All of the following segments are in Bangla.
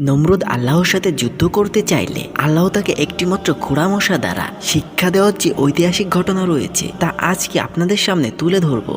নমরুদ আল্লাহর সাথে যুদ্ধ করতে চাইলে আল্লাহ তাকে একটিমাত্র খোড়ামশা দ্বারা শিক্ষা দেওয়ার যে ঐতিহাসিক ঘটনা রয়েছে তা আজকে আপনাদের সামনে তুলে ধরবো।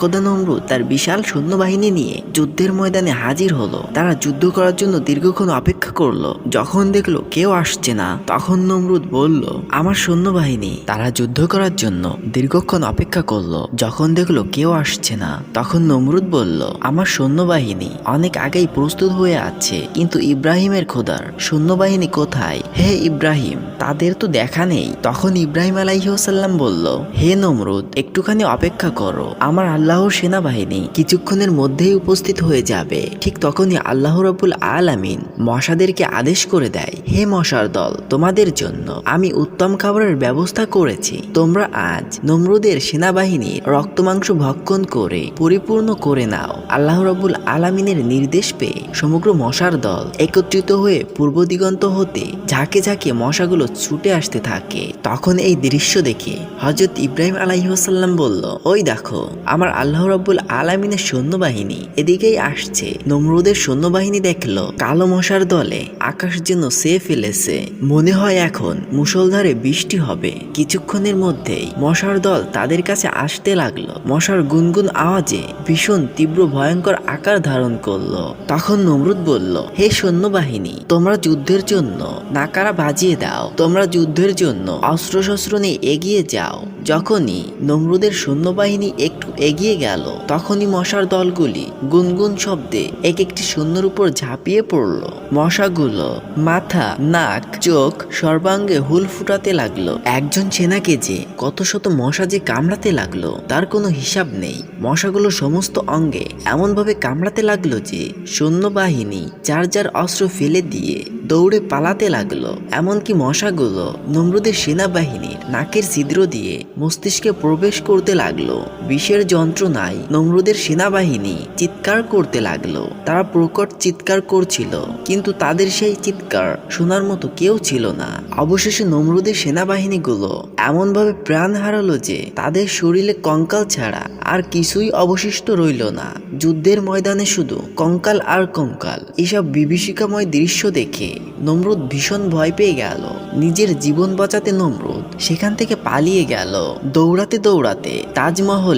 একদা নমরুদ তার বিশাল সৈন্যবাহিনী নিয়ে যুদ্ধের ময়দানে হাজির হলো। তারা যুদ্ধ করার জন্য দীর্ঘক্ষণ অপেক্ষা করল। যখন দেখল কেউ আসছে না, তখন নমরুদ বলল, আমার সৈন্যবাহিনী, তারা যুদ্ধ করার জন্য দীর্ঘক্ষণ অপেক্ষা করল। যখন দেখল কেউ আসছে না, তখন নমরুদ বলল, আমার সৈন্যবাহিনী অনেক আগেই প্রস্তুত হয়ে আছে, কিন্তু ইব্রাহিমের খোদার সৈন্যবাহিনী কোথায়? হে ইব্রাহিম, তাদের তো দেখা নেই। তখন ইব্রাহিম আলাইসাল্লাম বলল, হে নমরুদ, একটুখানি অপেক্ষা করো। আমার আল্লাহর সেনাবাহিনী কিছুক্ষণের মধ্যেই উপস্থিত হয়ে যাবে। ঠিক তখনই আল্লাহ রবুল আলামিন মশাদেরকে আদেশ করে দেয়, হে মশার দল, তোমাদের জন্য আমি উত্তম খাবারের ব্যবস্থা করেছি। তোমরা আজ নমরুদের সেনাবাহিনী রক্তমাংস ভক্ষণ করে পরিপূর্ণ করে নাও। আল্লাহ রবুল আলামিনের নির্দেশ পেয়ে সমগ্র মশার দল একত্রিত হয়ে পূর্ব দিগন্ত হতে ঝাঁকে ঝাঁকে মশাগুলো ছুটে আসতে থাকে। তখন এই দৃশ্য দেখে হজরত ইব্রাহিম আলাইসাল্লাম বলল, ওই দেখো, আমার আল্লাহ রব্বুল আলামিনের সৈন্যবাহিনী এদিকেই আসছে। নমরুদের সৈন্যবাহিনী দেখল, কালো মশার দলে আকাশ যেন সে ফেলেছে। মনে হয় এখন মুষলধারে বৃষ্টি হবে। কিছুক্ষণের মধ্যেই মশার দল তাদের কাছে আসতে লাগল। মশার গুনগুন আওয়াজে ভীষণ তীব্র ভয়ঙ্কর আকার ধারণ করল। তখন নমরুদ বলল, হে সৈন্যবাহিনী, তোমরা যুদ্ধের জন্য নাকারা বাজিয়ে দাও। তোমরা যুদ্ধের জন্য অস্ত্রশস্ত্র নিয়ে এগিয়ে যাও। যখনই নমরুদের সৈন্যবাহিনী একটু এগিয়ে গেল, তখনই মশার দলগুলি গুনগুন শব্দে এক একটি সৈন্যর উপর ঝাঁপিয়ে পড়ল। মশাগুলো মাথা, নাক, চোখ সর্বাঙ্গে হুল ফুটাতে লাগল। একজন সেনাকে যে কত শত মশা যে কামড়াতে লাগল, তার কোনো হিসাব নেই। মশাগুলো সমস্ত অঙ্গে এমনভাবে কামড়াতে লাগল যে সৈন্যবাহিনী যার যার অস্ত্র ফেলে দিয়ে দৌড়ে পালাতে লাগল। এমনকি মশাগুলো নমরুদের সেনাবাহিনীর নাকের ছিদ্র দিয়ে মস্তিষ্কে প্রবেশ করতে লাগল। বিষের যন্ত্রণায় নমরুদের সেনাবাহিনী চিৎকার করতে লাগল। তারা প্রকট চিৎকার করছিল, কিন্তু তাদের সেই চিৎকার শোনার মতো কেউ ছিল না। অবশেষে নমরুদের সেনাবাহিনীগুলো এমনভাবে প্রাণ হারালো যে তাদের শরীরে কঙ্কাল ছাড়া আর কিছুই অবশিষ্ট রইল না। যুদ্ধের ময়দানে শুধু কঙ্কাল আর কঙ্কাল। এসব বিভীষিকাময় দৃশ্য দেখে নমরুদ ভীষণ ভয় পেয়ে গেল। নিজের জীবন বাঁচাতে নমরুদ সেখান থেকে পালিয়ে গেল। দৌড়াতে দৌড়াতে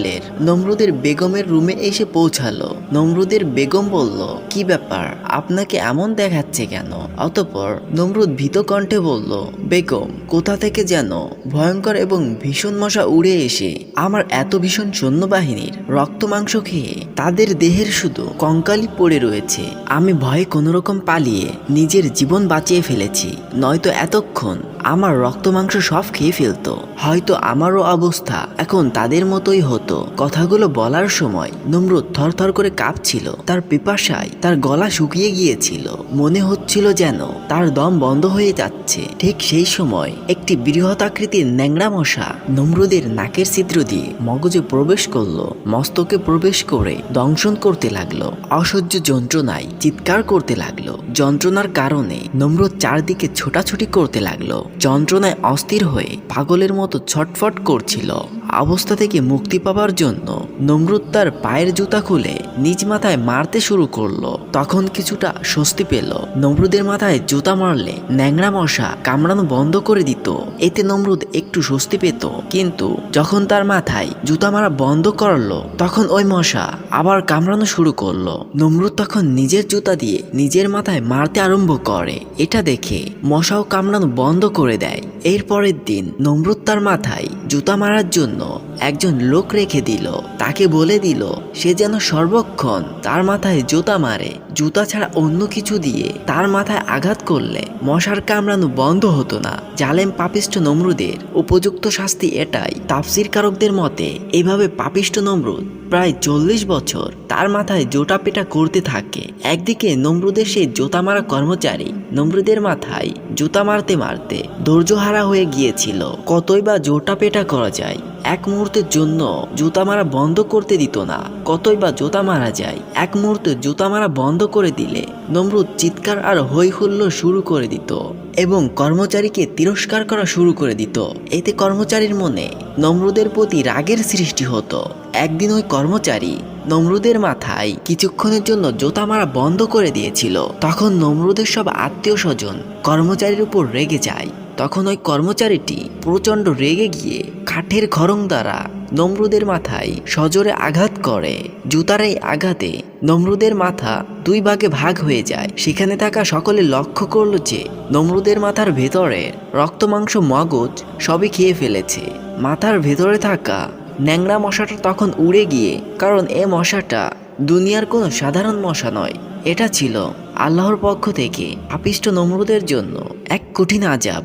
তাজমহলের নমরুদের বেগমের রুমে এসে পৌঁছালো। নমরুদের বেগম বলল, কি ব্যাপার? আপনাকে এমন দেখাচ্ছে কেন? অতপর নমরুদ ভীত কণ্ঠে বলল, বেগম, কোথা থেকে যেন ভয়ঙ্কর এবং ভীষণ মশা উড়ে এসে আমার এত ভীষণ সৈন্যবাহিনীর রক্ত মাংস খেয়ে তাদের দেহের শুধু কঙ্কালি পড়ে রয়েছে। আমি ভয়ে কোনোরকম পালিয়ে নিজের জীবন বাঁচিয়ে ফেলেছি। নয়তো এতক্ষণ আমার রক্ত মাংস সব খেয়ে ফেলতো। হয়তো আমারও অবস্থা এখন তাদের মতোই হতো। কথাগুলো বলার সময় নমরুদ থরথর করে কাঁপছিল। তার পিপাসায় তার গলা শুকিয়ে গিয়েছিল। মনে হচ্ছিল যেন তার দম বন্ধ হয়ে যাচ্ছে। ঠিক সেই সময় একটি বৃহতাকৃতির ন্যাংরা মশা নমরুদের নাকের ছিদ্র দিয়ে মগজে প্রবেশ করল। মস্তকে প্রবেশ করে দংশন করতে লাগল। অসহ্য যন্ত্রণায় চিৎকার করতে লাগল। যন্ত্রণার কারণে নম্র চারদিকে ছোটাছুটি করতে লাগল। যন্ত্রণায় অস্থির হয়ে পাগলের মতো ছটফট করছিল। অবস্থা থেকে মুক্তি পাবার জন্য নমরুদ তার পায়ের জুতা খুলে নিজ মাথায় মারতে শুরু করল। তখন কিছুটা স্বস্তি পেল। নমরুদের মাথায় জুতা মারলে ন্যাংরা মশা কামড়ানো বন্ধ করে দিত। এতে নমরুদ একটু স্বস্তি পেত। কিন্তু যখন তার মাথায় জুতা মারা বন্ধ করল, তখন ওই মশা আবার কামড়ানো শুরু করল। নমরুদ তখন নিজের জুতা দিয়ে নিজের মাথায় মারতে আরম্ভ করে। এটা দেখে মশাও কামড়ানো বন্ধ করে দেয়। এর পরের দিন নমরুদ তার মাথায় জুতা মারার জন্য একজন লোক রেখে দিল। তাকে বলে দিল, সে যেন সর্বক্ষণ তার মাথায় জুতা মারে। জুতা ছাড়া অন্য কিছু দিয়ে তার মাথায় আঘাত করলে মশার কামড়ানো বন্ধ হতো না। জালেম পাপিষ্ট নমরুদের উপযুক্ত শাস্তি এটাই। তাফসির কারকদের মতে, এভাবে পাপিষ্ট নমরুদ প্রায় চল্লিশ বছর তার মাথায় জোটা পেটা করতে থাকে। একদিকে নমরুদের সেই জোতা মারা কর্মচারী নমরুদের মাথায় জুতা মারতে মারতে ধৈর্যহারা হয়ে গিয়েছিল, কতই বা জোটা পেটা করা যায়। এক মুহূর্তের জন্য জুতা মারা বন্ধ করতে দিত না। কতই বা জুতা মারা যায়, এক মুহূর্তে জুতা মারা বন্ধ করে দিলে নমরুদ চিৎকার আর হই হুল্লোড় শুরু করে দিত এবং কর্মচারীকে তিরস্কার করা শুরু করে দিত। এতে কর্মচারীর মনে নমরুদের প্রতি রাগের সৃষ্টি হতো। একদিন ওই কর্মচারী নমরুদের মাথায় কিছুক্ষণের জন্য জোতা মারা বন্ধ করে দিয়েছিল। তখন নমরুদের সব আত্মীয় স্বজন কর্মচারীর উপর রেগে যায়। তখন ওই কর্মচারীটি প্রচণ্ড রেগে গিয়ে কাঠের খড়ং দ্বারা নমরুদের মাথায় সজোরে আঘাত করে। জুতার এই আঘাতে নমরুদের মাথা দুই ভাগে ভাগ হয়ে যায়। সেখানে থাকা সকলে লক্ষ্য করল যে, নমরুদের মাথার ভেতরে রক্ত, মাংস, মগজ সবই খেয়ে ফেলেছে। মাথার ভেতরে থাকা ন্যাংরা মশাটা তখন উড়ে গিয়ে, কারণ এ মশাটা দুনিয়ার কোনো সাধারণ মশা নয়। এটা ছিল আল্লাহর পক্ষ থেকে আপিষ্ট নমরুদের জন্য এক কঠিন আজাব